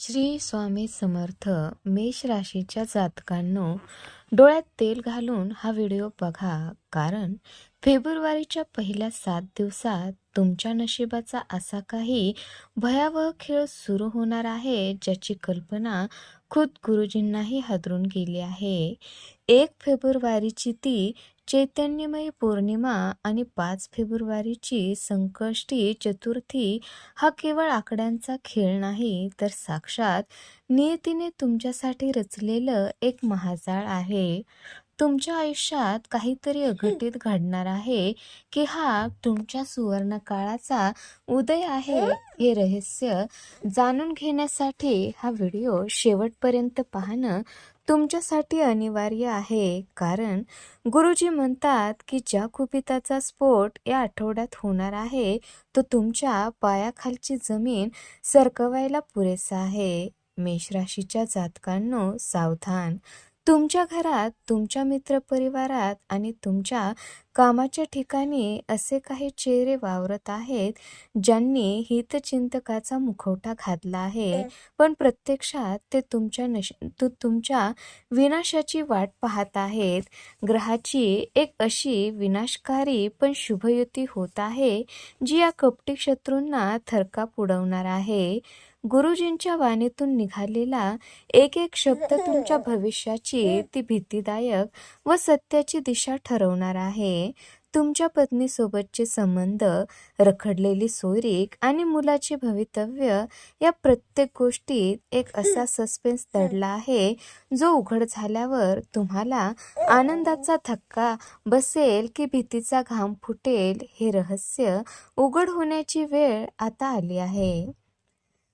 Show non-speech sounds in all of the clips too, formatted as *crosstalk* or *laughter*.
श्री स्वामी समर्थ मेष राशीच्या जातकांनो डोळ्यात तेल घालून हा व्हिडिओ बघा. कारण फेब्रुवारीच्या पहिल्या सात दिवसात तुमच्या नशिबाचा असा काही भयावह खेळ सुरू होणार आहे ज्याची कल्पना खुद गुरुजींनाही हादरून गेली आहे. एक फेब्रुवारीची ती चैतन्यमयी पौर्णिमा आणि पाच फेब्रुवारीची संकष्टी चतुर्थी हा केवळ आकड्यांचा खेळ नाही तर साक्षात नियतीने तुमच्यासाठी रचलेलं एक महाजाळ आहे. तुमच्या आयुष्यात काहीतरी अघटित घडणार आहे की हा तुमच्या सुवर्ण काळाचा उदय आहे हे रहस्य जाणून घेण्यासाठी हा व्हिडिओ शेवटपर्यंत पाहणं तुमच्यासाठी अनिवार्य आहे. कारण गुरुजी म्हणतात की ज्या कुपिताचा स्फोट या आठवड्यात होणार आहे तो तुमच्या पायाखालची जमीन सरकवायला पुरेसा आहे. मेषराशीच्या जातकांनो सावधान. तुमच्या घरात तुमच्या मित्रपरिवारात आणि तुमच्या कामाच्या ठिकाणी असे काही चेहरे वावरत आहेत ज्यांनी हितचिंतकाचा मुखवटा घातला आहे. पण प्रत्यक्षात ते तुमच्या नश तु तुमच्या विनाशाची वाट पाहत आहेत. ग्रहाची एक अशी विनाशकारी पण शुभयुती होत आहे जी या कपटी शत्रूंना थरकाप उडवणार आहे. गुरुजींच्या वाणीतून निघालेला एक एक शब्द तुमच्या *laughs* भविष्याची ती भीतीदायक व सत्याची दिशा ठरवणार आहे. तुमच्या पत्नीसोबतचे संबंध रखडलेली सोयरीक आणि मुलाचे भवितव्य या प्रत्येक गोष्टीत एक असा सस्पेन्स दडला आहे जो उघड झाल्यावर तुम्हाला आनंदाचा धक्का बसेल की भीतीचा घाम फुटेल हे रहस्य उघड होण्याची वेळ आता आली आहे.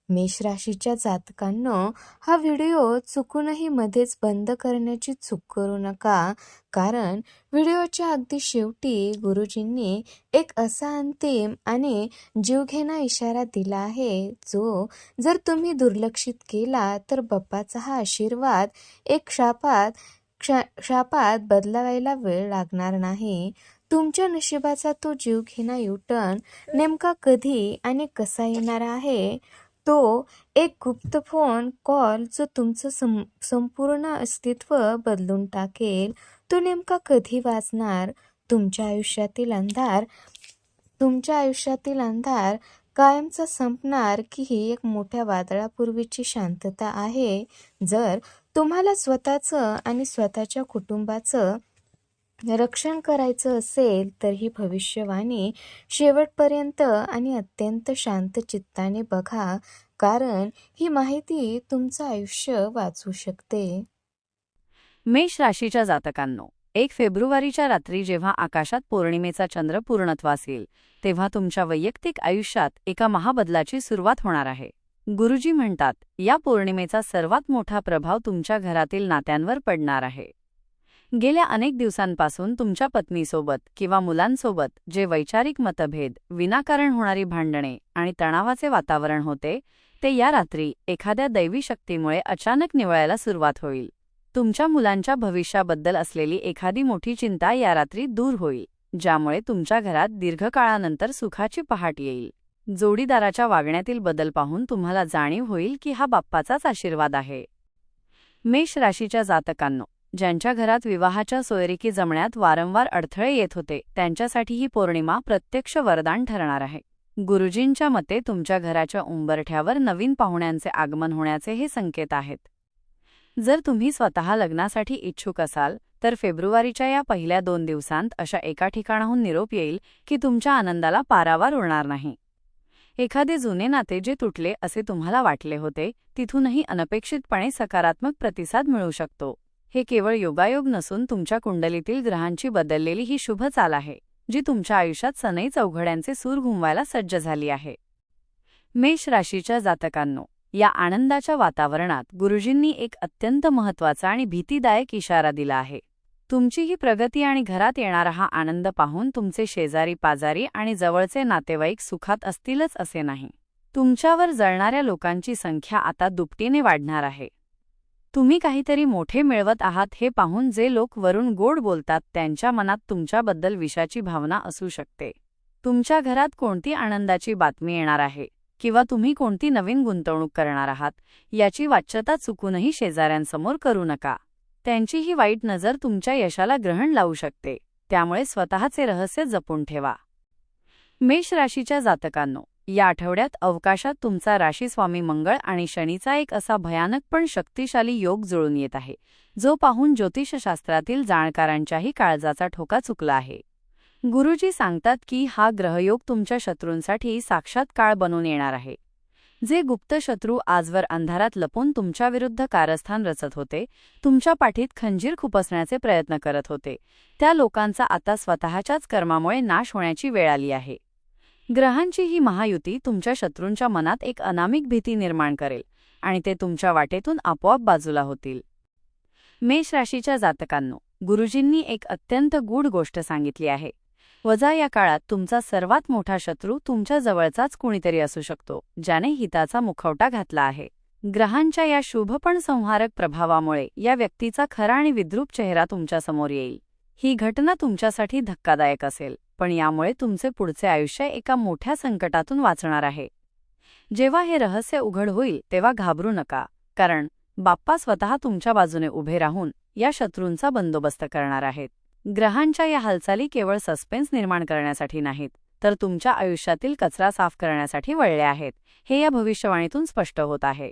मेष राशीच्या जातकांनो हा व्हिडिओ चुकूनही मध्येच बंद करण्याची चूक करू नका. कारण व्हिडिओच्या अगदी शेवटी गुरुजींनी एक असा अंतिम आणि जीवघेणा इशारा दिला आहे जो जर तुम्ही दुर्लक्षित केला तर बाप्पाचा हा आशीर्वाद एक शापात क्षा शापात बदलावायला वेळ लागणार नाही. तुमच्या नशिबाचा तो जीवघेणा युटर्न नेमका कधी आणि कसा येणार आहे? तो एक गुप्त फोन कॉल जो तुमचं सं संपूर्ण अस्तित्व बदलून टाकेल. तो नेमका कधी वाचणार? तुमच्या आयुष्यातील अंधार तुमच्या आयुष्यातील अंधार कायमचा संपणार की ही एक मोठ्या वादळापूर्वीची शांतता आहे? जर तुम्हाला स्वतःचं आणि स्वतःच्या कुटुंबाचं रक्षण करायचं असेल तर ही भविष्यवाणी शेवटपर्यंत आणि अत्यंत शांत चित्ताने बघा कारण ही माहिती तुमचं आयुष्य वाचू शकते. मेष राशीच्या जातकांनो एक फेब्रुवारीच्या रात्री जेव्हा आकाशात पौर्णिमेचा चंद्र पूर्णत्वास येईल तेव्हा तुमच्या वैयक्तिक आयुष्यात एका महाबदलाची सुरुवात होणार आहे. गुरुजी म्हणतात या पौर्णिमेचा सर्वात मोठा प्रभाव तुमच्या घरातील नात्यांवर पडणार आहे. गेल्या अनेक दिवसांपासून तुमच्या पत्नीसोबत किंवा मुलांसोबत जे वैचारिक मतभेद विनाकारण होणारी भांडणे आणि तणावाचे वातावरण होते ते या रात्री एखाद्या दैवी शक्तीमुळे अचानक निवळायला सुरुवात होईल. तुमच्या मुलांच्या भविष्याबद्दल असलेली एखादी मोठी चिंता या रात्री दूर होईल ज्यामुळे तुमच्या घरात दीर्घकाळानंतर सुखाची पहाट येईल. जोडीदाराच्या वागण्यातील बदल पाहून तुम्हाला जाणीव होईल की हा बाप्पाचाच आशीर्वाद आहे. मेष राशीच्या जातकांनो ज्यांच्या घरात विवाहाच्या सोयरिकी जमण्यात वारंवार अडथळे येत होते त्यांच्यासाठी ही पौर्णिमा प्रत्यक्ष वरदान ठरणार आहे. गुरुजींच्या मते तुमच्या घराच्या उंबरठ्यावर नवीन पाहुण्यांचे आगमन होण्याचे हे संकेत आहेत. जर तुम्ही स्वतः लग्नासाठी इच्छुक असाल तर फेब्रुवारीच्या या पहिल्या दोन दिवसांत अशा एका ठिकाणाहून निरोप येईल की तुमच्या आनंदाला पारावार उरणार नाही. एखादे जुने नाते जे तुटले असे तुम्हाला वाटले होते तिथूनही अनपेक्षितपणे सकारात्मक प्रतिसाद मिळू शकतो. हे केवळ योगायोग नसून तुमच्या कुंडलीतील ग्रहांची बदललेली ही शुभ चाल आहे जी तुमच्या आयुष्यात सनई चौघड्यांचे सूर घुमवायला सज्ज झाली आहे. मेष राशीच्या जातकांनो या आनंदाच्या वातावरणात गुरुजींनी एक अत्यंत महत्त्वाचा आणि भीतीदायक इशारा दिला आहे. तुमची ही प्रगती आणि घरात येणारा हा आनंद पाहून तुमचे शेजारी पाजारी आणि जवळचे नातेवाईक सुखात असतीलच असे नाही. तुमच्यावर जळणाऱ्या लोकांची संख्या आता दुपटीने वाढणार आहे. तुम्ही काहीतरी मोठे मिळवत आहात हे पाहून जे लोक वरून गोड बोलतात त्यांच्या मनात तुमच्याबद्दल विषाची भावना असू शकते. तुमच्या घरात कोणती आनंदाची बातमी येणार आहे? किंवा तुम्ही कोणती नवीन गुंतवणूक करणार आहात? याची वाच्यता चुकूनही शेजाऱ्यांसमोर करू नका. त्यांची ही वाईट नजर तुमच्या यशाला ग्रहण लावू शकते. त्यामुळे स्वतःचे रहस्य जपून ठेवा. मेष राशीच्या जातकांनो या आठवड्यात अवकाशात तुमचा राशीस्वामी मंगळ आणि शनीचा एक असा भयानक पण शक्तिशाली योग जुळून येत आहे जो पाहून ज्योतिषशास्त्रातील जाणकारांच्याही काळजाचा ठोका चुकला आहे. गुरुजी सांगतात की हा ग्रहयोग तुमच्या शत्रूंसाठी साक्षात काळ बनून येणार आहे. जे गुप्त शत्रू आजवर अंधारात लपून तुमच्याविरुद्ध कारस्थान रचत होते तुमच्या पाठीत खंजीर खुपसण्याचे प्रयत्न करत होते त्या लोकांचा आता स्वतःच्याच कर्मामुळे नाश होण्याची वेळ आली आहे. ग्रहांची ही महायुती तुमच्या शत्रूंच्या मनात एक अनामिक भीती निर्माण करेल आणि ते तुमच्या वाटेतून आपोआप बाजूला होतील. मेष राशीच्या जातकांनो गुरुजींनी एक अत्यंत गूढ गोष्ट सांगितली आहे. वजा या काळात तुमचा सर्वात मोठा शत्रू तुमच्या जवळचाच कुणीतरी असू शकतो ज्याने हिताचा मुखवटा घातला आहे. ग्रहांच्या या शुभ पण संहारक प्रभावामुळे या व्यक्तीचा खरा आणि विद्रूप चेहरा तुमच्यासमोर येईल. ही घटना तुमच्यासाठी धक्कादायक असेल. पण यामुळे तुमचे पुढचे आयुष्य एका मोठ्या संकटातून वाचणार आहे. जेव्हा हे रहस्य उघड होईल तेव्हा घाबरू नका कारण बाप्पा स्वतः तुमच्या बाजूने उभे राहून या शत्रूंचा बंदोबस्त करणार आहेत. ग्रहांच्या या हालचाली केवळ सस्पेन्स निर्माण करण्यासाठी नाहीत तर तुमच्या आयुष्यातील कचरा साफ करण्यासाठी वळले आहेत हे या भविष्यवाणीतून स्पष्ट होत आहे.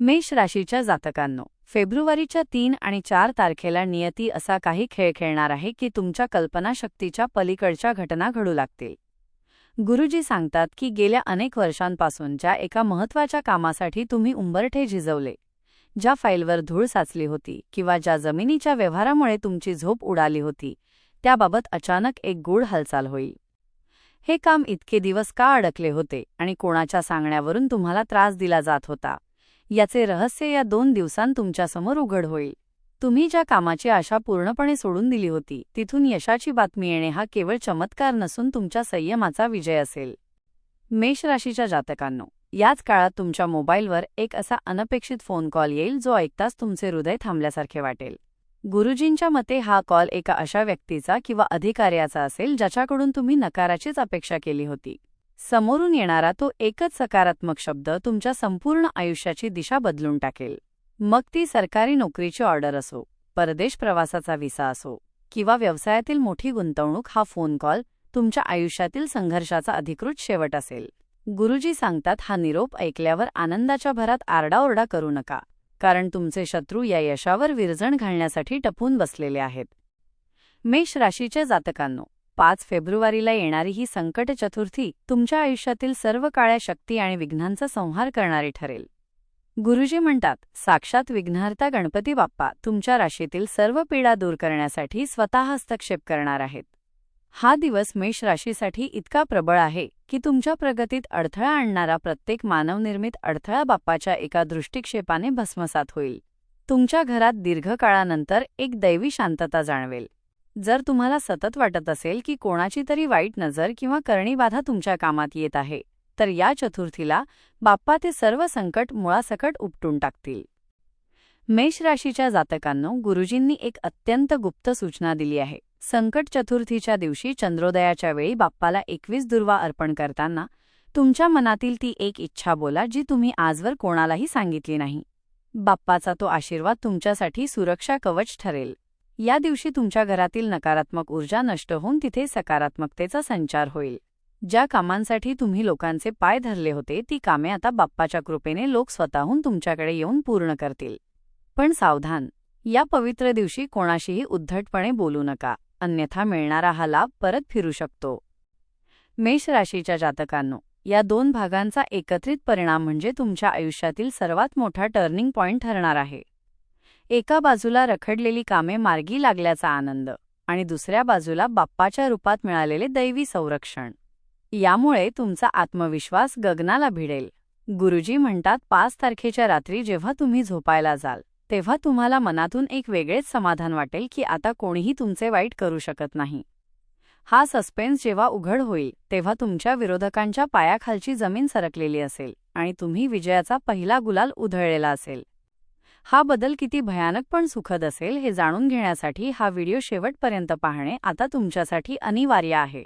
मेष राशीच्या जातकांनो फेब्रुवारीच्या तीन आणि चार तारखेला नियती असा काही खेळ खेळणार आहे की तुमच्या कल्पनाशक्तीच्या पलीकडच्या घटना घडू लागतील. गुरुजी सांगतात की गेल्या अनेक वर्षांपासून ज्या एका महत्त्वाच्या कामासाठी तुम्ही उंबरठे झिजवले ज्या फाईलवर धूळ साचली होती किंवा ज्या जमिनीच्या व्यवहारामुळे तुमची झोप उडाली होती त्याबाबत अचानक एक गूढ हालचाल होईल. हे काम इतके दिवस का अडकले होते आणि कोणाच्या सांगण्यावरून तुम्हाला त्रास दिला जात होता? याचे रहस्य या दोन दिवसांत तुमच्यासमोर उघड होईल. तुम्ही ज्या कामाची आशा पूर्णपणे सोडून दिली होती तिथून यशाची बातमी येणे हा केवळ चमत्कार नसून तुमच्या संयमाचा विजय असेल. मेष राशीच्या जातकांनो याच काळात तुमच्या मोबाईलवर एक असा अनपेक्षित फोन कॉल येईल जो ऐकताच तुमचे हृदय थांबल्यासारखे वाटेल. गुरुजींच्या मते हा कॉल एका अशा व्यक्तीचा किंवा अधिकार्याचा असेल ज्याच्याकडून तुम्ही नकाराचीच अपेक्षा केली होती. समोरून येणारा तो एकच सकारात्मक शब्द तुमच्या संपूर्ण आयुष्याची दिशा बदलून टाकेल. मग ती सरकारी नोकरीची ऑर्डर असो परदेश प्रवासाचा विसा असो किंवा व्यवसायातील मोठी गुंतवणूक हा फोन कॉल तुमच्या आयुष्यातील संघर्षाचा अधिकृत शेवट असेल. गुरुजी सांगतात हा निरोप ऐकल्यावर आनंदाच्या भरात आरडाओरडा करू नका कारण तुमचे शत्रू या यशावर विरजण घालण्यासाठी टपून बसलेले आहेत. मेष राशीच्या जातकांनो पाच फेब्रुवारीला येणारी ही संकट चतुर्थी तुमच्या आयुष्यातील सर्व काळ्या शक्ती आणि विघ्नांचा संहार करणारी ठरेल. गुरुजी म्हणतात साक्षात विघ्नहर्ता गणपती बाप्पा तुमच्या राशीतील सर्व पीडा दूर करण्यासाठी स्वतः हस्तक्षेप करणार आहेत. हा दिवस मेष राशीसाठी इतका प्रबळ आहे की तुमच्या प्रगतीत अडथळा आणणारा प्रत्येक मानवनिर्मित अडथळा बाप्पाच्या एका दृष्टिक्षेपाने भस्मसात होईल. तुमच्या घरात दीर्घकाळानंतर एक दैवी शांतता जाणवेल. जर तुम्हाला सतत वाटत असेल की कोणाची तरी वाईट नजर किंवा करणीबाधा तुमच्या कामात येत आहे तर या चतुर्थीला बाप्पा ते सर्व संकट मुळासकट उपटून टाकतील. मेष राशीच्या जातकांनो गुरुजींनी एक अत्यंत गुप्त सूचना दिली आहे. संकट चतुर्थीच्या दिवशी चंद्रोदयाच्या वेळी बाप्पाला एकवीस दुर्वा अर्पण करताना तुमच्या मनातील ती एक इच्छा बोला जी तुम्ही आजवर कोणालाही सांगितली नाही. बाप्पाचा तो आशीर्वाद तुमच्यासाठी सुरक्षा कवच ठरेल. या दिवशी तुमच्या घरातील नकारात्मक ऊर्जा नष्ट होऊन तिथे सकारात्मकतेचा संचार होईल. ज्या कामांसाठी तुम्ही लोकांचे पाय धरले होते ती कामे आता बाप्पाच्या कृपेने लोक स्वतःहून तुमच्याकडे येऊन पूर्ण करतील. पण सावधान या पवित्र दिवशी कोणाशीही उद्धटपणे बोलू नका अन्यथा मिळणारा हा लाभ परत फिरू शकतो. मेष राशीच्या जातकांनो या दोन भागांचा एकत्रित परिणाम म्हणजे तुमच्या आयुष्यातील सर्वात मोठा टर्निंग पॉइंट ठरणार आहे. एका बाजूला रखडलेली कामे मार्गी लागल्याचा आनंद आणि दुसऱ्या बाजूला बाप्पाच्या रूपात मिळालेले दैवी संरक्षण. यामुळे तुमचा आत्मविश्वास गगनाला भिडेल. गुरुजी म्हणतात पाच तारखेच्या रात्री जेव्हा तुम्ही झोपायला जाल तेव्हा तुम्हाला मनातून एक वेगळेच समाधान वाटेल की आता कोणीही तुमचे वाईट करू शकत नाही. हा सस्पेन्स जेव्हा उघड होईल तेव्हा तुमच्या विरोधकांच्या पायाखालची जमीन सरकलेली असेल आणि तुम्ही विजयाचा पहिला गुलाल उधळलेला असेल. हा बदल किती भयानक पण सुखद असेल हे जाणून घेण्यासाठी हा व्हिडिओ शेवटपर्यंत पाहणे आता तुमच्यासाठी अनिवार्य आहे.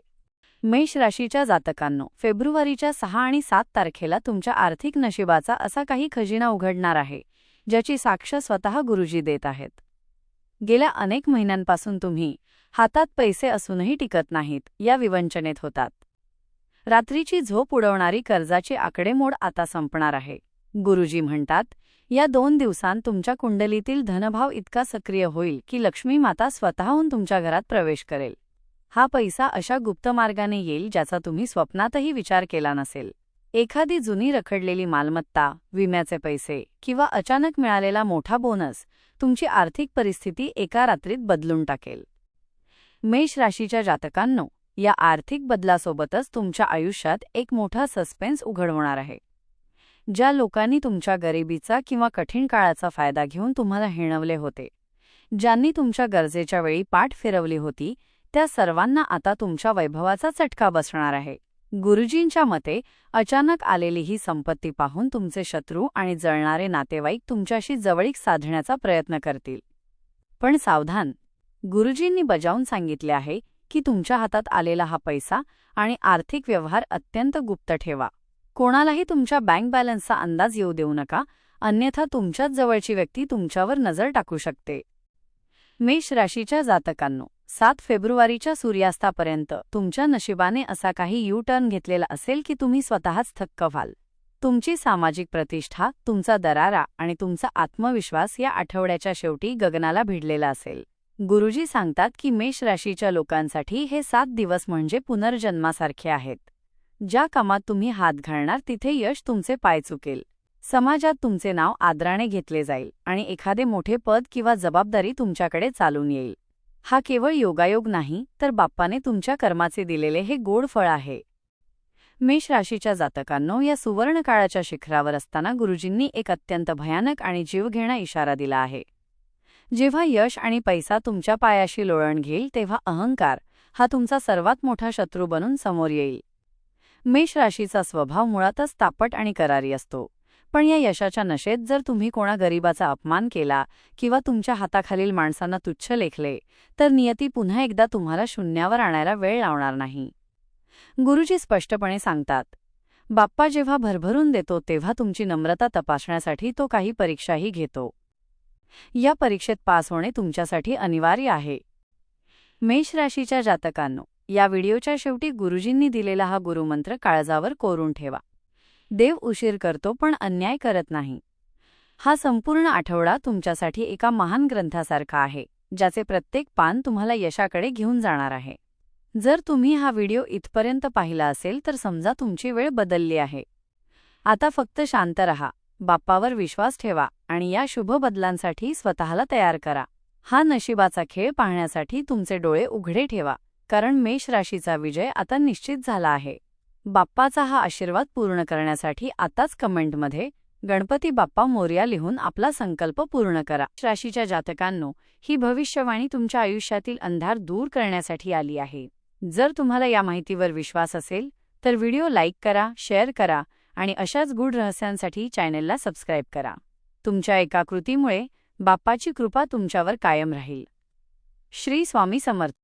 मेष राशीच्या जातकांनो फेब्रुवारीच्या सहा आणि सात तारखेला तुमच्या आर्थिक नशिबाचा असा काही खजिना उघडणार आहे ज्याची साक्ष स्वतः गुरुजी देत आहेत. गेल्या अनेक महिन्यांपासून तुम्ही हातात पैसे असूनही टिकत नाहीत या विवंचनेत होतात. रात्रीची झोप उडवणारी कर्जाची आकडेमोड आता संपणार आहे. गुरुजी म्हणतात या दोन दिवसांत तुमच्या कुंडलीतील धनभाव इतका सक्रिय होईल की लक्ष्मी माता स्वतःहून तुमच्या घरात प्रवेश करेल. हा पैसा अशा गुप्त मार्गाने येईल ज्याचा तुम्ही स्वप्नातही विचार केला नसेल. एखादी जुनी रखडलेली मालमत्ता विम्याचे पैसे किंवा अचानक मिळालेला मोठा बोनस तुमची आर्थिक परिस्थिती एका रात्रीत बदलून टाकेल. मेष राशीच्या जातकांनो या आर्थिक बदलासोबतच तुमच्या आयुष्यात एक मोठा सस्पेन्स उघड होणार आहे. ज्या लोकांनी तुमच्या गरिबीचा किंवा कठीण काळाचा फायदा घेऊन तुम्हाला हिणवले होते ज्यांनी तुमच्या गरजेच्या वेळी पाठ फिरवली होती त्या सर्वांना आता तुमच्या वैभवाचा चटका बसणार आहे. गुरुजींच्या मते अचानक आलेली ही संपत्ती पाहून तुमचे शत्रू आणि जळणारे नातेवाईक तुमच्याशी जवळीक साधण्याचा प्रयत्न करतील. पण सावधान गुरुजींनी बजावून सांगितले आहे की तुमच्या हातात आलेला हा पैसा आणि आर्थिक व्यवहार अत्यंत गुप्त ठेवा. कोणालाही तुमच्या बँक बॅलन्सचा अंदाज येऊ देऊ नका अन्यथा तुमच्याच जवळची व्यक्ती तुमच्यावर नजर टाकू शकते. मेष राशीच्या जातकांनो सात फेब्रुवारीच्या सूर्यास्तापर्यंत तुमच्या नशिबाने असा काही यू टर्न घेतलेला असेल की तुम्ही स्वतःच थक्क व्हाल. तुमची सामाजिक प्रतिष्ठा तुमचा दरारा आणि तुमचा आत्मविश्वास या आठवड्याच्या शेवटी गगनाला भिडलेला असेल. गुरुजी सांगतात की मेष राशीच्या लोकांसाठी हे सात दिवस म्हणजे पुनर्जन्मासारखे आहेत. ज्या कामात तुम्ही हात घालणार तिथे यश तुमचे पाय चुकेल. समाजात तुमचे नाव आदराने घेतले जाईल आणि एखादे मोठे पद किंवा जबाबदारी तुमच्याकडे चालून येईल. हा केवळ योगायोग नाही तर बाप्पाने तुमच्या कर्माचे दिलेले हे गोड फळ आहे. मेष राशीच्या जातकांनो या सुवर्ण काळाच्या शिखरावर असताना गुरुजींनी एक अत्यंत भयानक आणि जीवघेणा इशारा दिला आहे. जेव्हा यश आणि पैसा तुमच्या पायाशी लोळण घेईल तेव्हा अहंकार हा तुमचा सर्वात मोठा शत्रू बनून समोर येईल. मेष राशीचा स्वभाव मुळातच तापट आणि करारी असतो. पण या यशाच्या नशेत जर तुम्ही कोणा गरिबाचा अपमान केला किंवा तुमच्या हाताखालील माणसांना तुच्छ लेखले तर नियती पुन्हा एकदा तुम्हाला शून्यावर आणायला वेळ लावणार नाही. गुरुजी स्पष्टपणे सांगतात बाप्पा जेव्हा भरभरून देतो तेव्हा तुमची नम्रता तपासण्यासाठी तो काही परीक्षाही घेतो. या परीक्षेत पास होणे तुमच्यासाठी अनिवार्य आहे. मेष राशीच्या जातकांनो या व्हिडिओच्या शेवटी गुरुजींनी दिलेला हा गुरुमंत्र काळजावर कोरून ठेवा. देव उशीर करतो पण अन्याय करत नाही. हा संपूर्ण आठवडा तुमच्यासाठी एका महान ग्रंथासारखा आहे ज्याचे प्रत्येक पान तुम्हाला यशाकडे घेऊन जाणार आहे. जर तुम्ही हा व्हिडिओ इथपर्यंत पाहिला असेल तर समजा तुमची वेळ बदलली आहे. आता फक्त शांत रहा बाप्पावर विश्वास ठेवा आणि या शुभ बदलांसाठी स्वतःला तयार करा. हा नशिबाचा खेळ पाहण्यासाठी तुमचे डोळे उघडे ठेवा. कारण मेष राशीचा विजय आता निश्चित झाला आहे. बाप्पाचा हा आशीर्वाद पूर्ण करण्यासाठी आताच कमेंटमध्ये गणपती बाप्पा मोर्या लिहून आपला संकल्प पूर्ण करा. राशीच्या जातकांनो ही भविष्यवाणी तुमच्या आयुष्यातील अंधार दूर करण्यासाठी आली आहे. जर तुम्हाला या माहितीवर विश्वास असेल तर व्हिडिओ लाईक करा शेअर करा आणि अशाच गूढ रहस्यांसाठी चॅनेलला सबस्क्राईब करा. तुमच्या एका कृतीमुळे बाप्पाची कृपा तुमच्यावर कायम राहील. श्री स्वामी समर्थ.